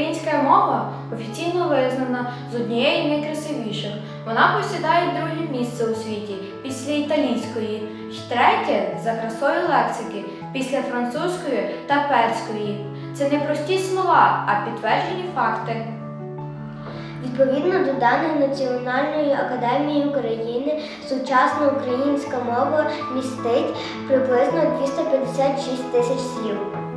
Українська мова офіційно визнана з однієї найкрасивіших. Вона посідає друге місце у світі після італійської, й третє за красою лексики після французької та перської. Це не прості слова, а підтверджені факти. Відповідно до даних Національної академії України, сучасна українська мова містить приблизно 256 тисяч слів.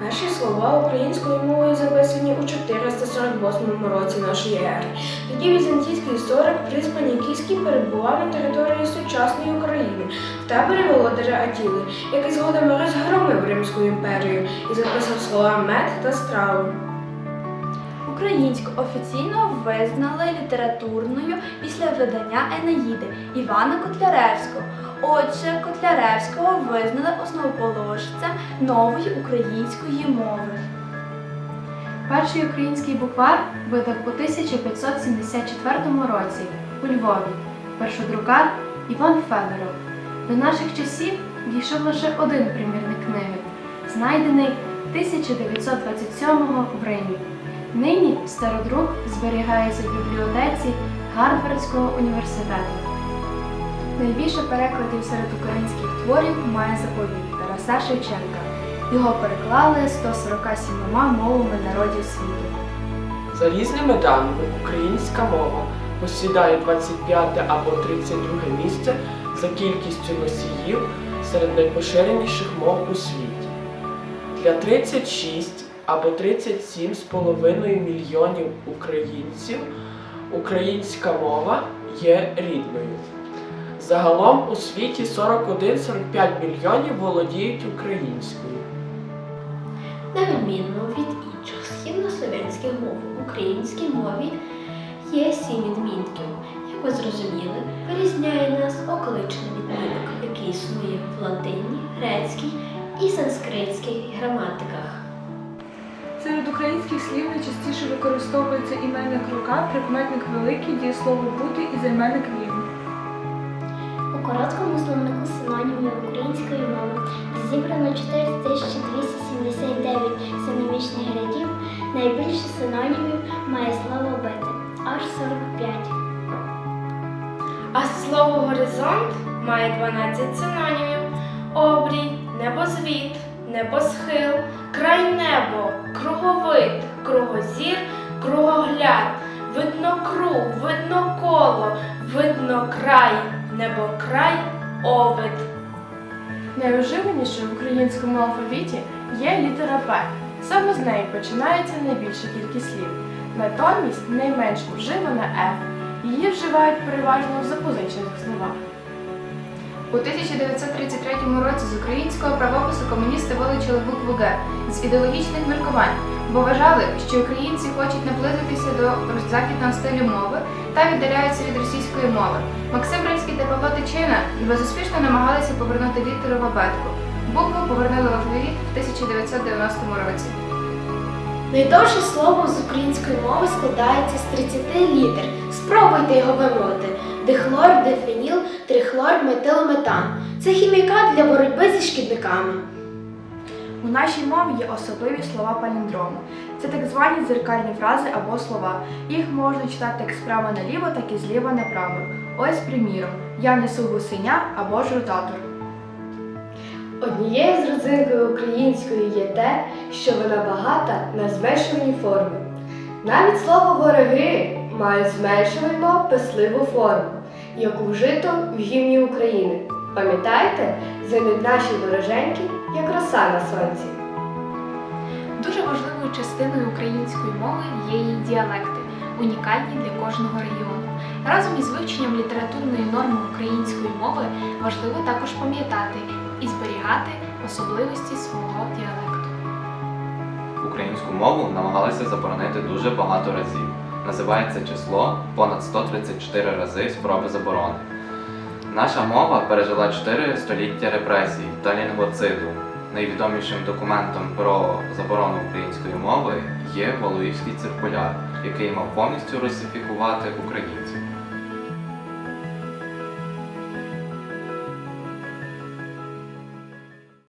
Перші слова українською мовою записані у 448 році нашої ери. Тоді візантійський історик призваний Нікійський перебував на території сучасної України в таборі володаря Атіли, який згодом розгромив Римську імперію і записав слова мед та страву. Українську офіційно визнали літературною після видання Енеїди Івана Котляревського. Отже, Котляревського визнали основоположцем нової української мови. Перший український буквар видав у 1574 році у Львові. Першодрукар Іван Федоров. До наших часів дійшов лише один примірник книги, знайдений 1927-го в Римі. Нині стародрук зберігається в бібліотеці Гарвардського університету. Найбільше перекладів серед українських творів має заповіт Тараса Шевченка. Його переклали 147 мовами народів світу. За різними даними, українська мова посідає 25 або 32 місце за кількістю носіїв серед найпоширеніших мов у світі. Для 36 або 37,5 мільйонів українців українська мова є рідною. Загалом у світі 41-45 мільйонів володіють українською. На відміну від інших східнослов'янських мов, в українській мові є сім відмінків. Як ви зрозуміли, вирізняє нас окличний відмінок, який існує в латині, грецькій і санскритській граматиках. Серед українських слів найчастіше використовується іменник рука, прикметник великий, дієслово бути і займенник він. Короткому словнику синонімів української мови зібрано 4279 синонімічних рядів. Найбільше синонімів має слово бити аж 45. А слово горизонт має 12 синонімів: обрій, небозвід, небосхил, край небо, круговид, кругозір, кругогляд, видно круг, видно коло, видно край, небокрай, овид. Найуживанішою в українському алфавіті є літера П. Саме з неї починається найбільша кількість слів. Натомість найменш вживана Ф. Її вживають переважно в запозичених словах. У 1933 році з українського правопису комуністи вилучили букву Г з ідеологічних міркувань, бо вважали, що українці хочуть наблизитися до західного стилю мови та віддаляються від російської мови. Максим Бринський та Павло Тичина безуспішно намагалися повернути літеру в абетку. Букву повернули в алфавіт в 1990 році. Найдовше слово з української мови складається з 30 літер. Спробуйте його вимовити. Дихлор, дифеніл, трихлор, метилометан. Це хімікат для боротьби зі шкідниками. У нашій мові є особливі слова паліндрому. Це так звані дзеркальні фрази або слова. Їх можна читати як справа наліво, так і зліва направо. Ось, приміром, я несу гусеня або ж ротатор. Однією з родзинкою української є те, що вона багата на зменшувані форми. Навіть слово вороги має зменшувально писливу форму, яку вжито в гімні України. Пам'ятаєте, зимуть наші вороженьки, як роса на сонці. Дуже важливою частиною української мови є її діалекти, унікальні для кожного регіону. Разом із вивченням літературної норми української мови важливо також пам'ятати і зберігати особливості свого діалекту. Українську мову намагалися заборонити дуже багато разів. Називається число понад 134 рази спроби заборони. Наша мова пережила 4 століття репресій та лінгвоциду. Найвідомішим документом про заборону української мови є Валуївський циркуляр, який мав повністю русифікувати українців.